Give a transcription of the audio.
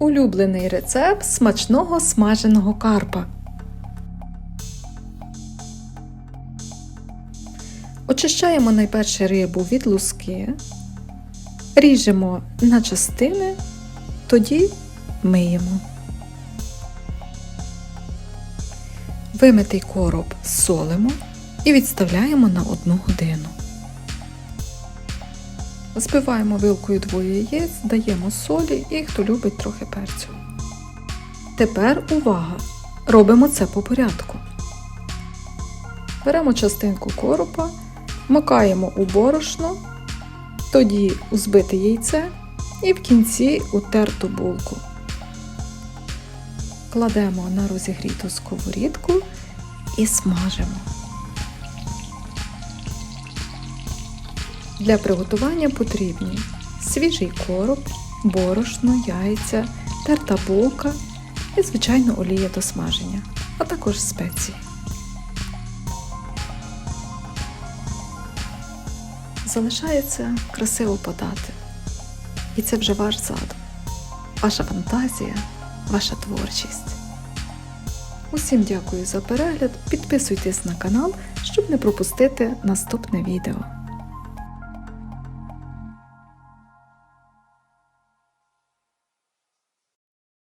Улюблений рецепт смачного смаженого карпа. Очищаємо найперше рибу від луски, ріжемо на частини, тоді миємо. Вимитий короб солимо і відставляємо на 1 годину. Збиваємо вилкою двоє яєць, даємо солі і хто любить трохи перцю. Тепер увага! Робимо це по порядку. Беремо частинку коропа, макаємо у борошно, тоді у збите яйце і в кінці у терту булку. Кладемо на розігріту сковорідку і смажимо. Для приготування потрібні свіжий короб, борошно, яйця, терта булка і, звичайно, олія до смаження, а також спеції. Залишається красиво подати. І це вже ваш задум, ваша фантазія, ваша творчість. Усім дякую за перегляд. Підписуйтесь на канал, щоб не пропустити наступне відео.